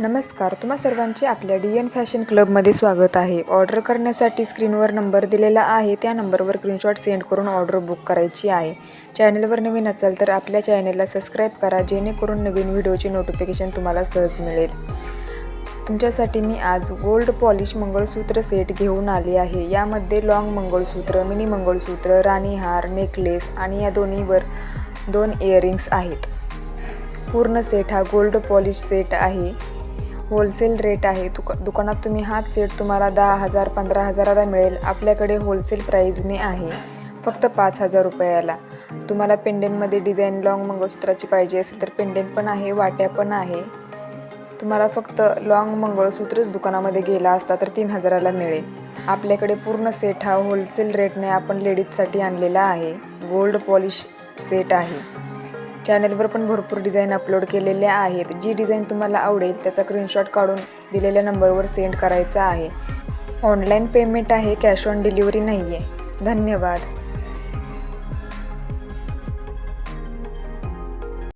नमस्कार तुम्हा सर्वांचे आपल्या डी एन फॅशन क्लबमध्ये स्वागत आहे. ऑर्डर करण्यासाठी स्क्रीनवर नंबर दिलेला आहे. त्या नंबरवर स्क्रीनशॉट सेंड करून ऑर्डर बुक करायची आहे. चॅनलवर नवीन असाल तर आपल्या चॅनलला सबस्क्राईब करा जेणेकरून नवीन व्हिडिओची नोटिफिकेशन तुम्हाला सहज मिळेल. तुमच्यासाठी मी आज गोल्ड पॉलिश मंगळसूत्र सेट घेऊन आले आहे. यामध्ये लाँग मंगळसूत्र मिनी मंगळसूत्र राणीहार नेकलेस आणि या दोन्हीवर दोन इयरिंग्स आहेत. पूर्ण सेट हा गोल्ड पॉलिश सेट आहे. होलसेल रेट आहे. दुका दुकानात तुम्ही हाच सेट तुम्हाला दहा हजार पंधरा हजाराला मिळेल. आपल्याकडे होलसेल प्राईजने आहे. फक्त पाच हजार रुपयाला. तुम्हाला पेंडेंटमध्ये डिझाईन लॉंग मंगळसूत्राची पाहिजे असेल तर पेंडेंट पण आहे वाट्या पण आहे. तुम्हाला फक्त लॉंग मंगळसूत्रच दुकानामध्ये गेला असता तर तीन हजाराला मिळेल. आपल्याकडे पूर्ण सेट हा होलसेल रेटने आपण लेडीजसाठी आणलेला आहे. गोल्ड पॉलिश सेट आहे. चॅनलवर पण भरपूर डिझाईन अपलोड केलेल्या आहेत. जी डिझाईन तुम्हाला आवडेल त्याचा स्क्रीनशॉट काढून दिलेल्या नंबरवर सेंड करायचा आहे. ऑनलाईन पेमेंट आहे कॅश ऑन डिलिव्हरी नाही आहे धन्यवाद.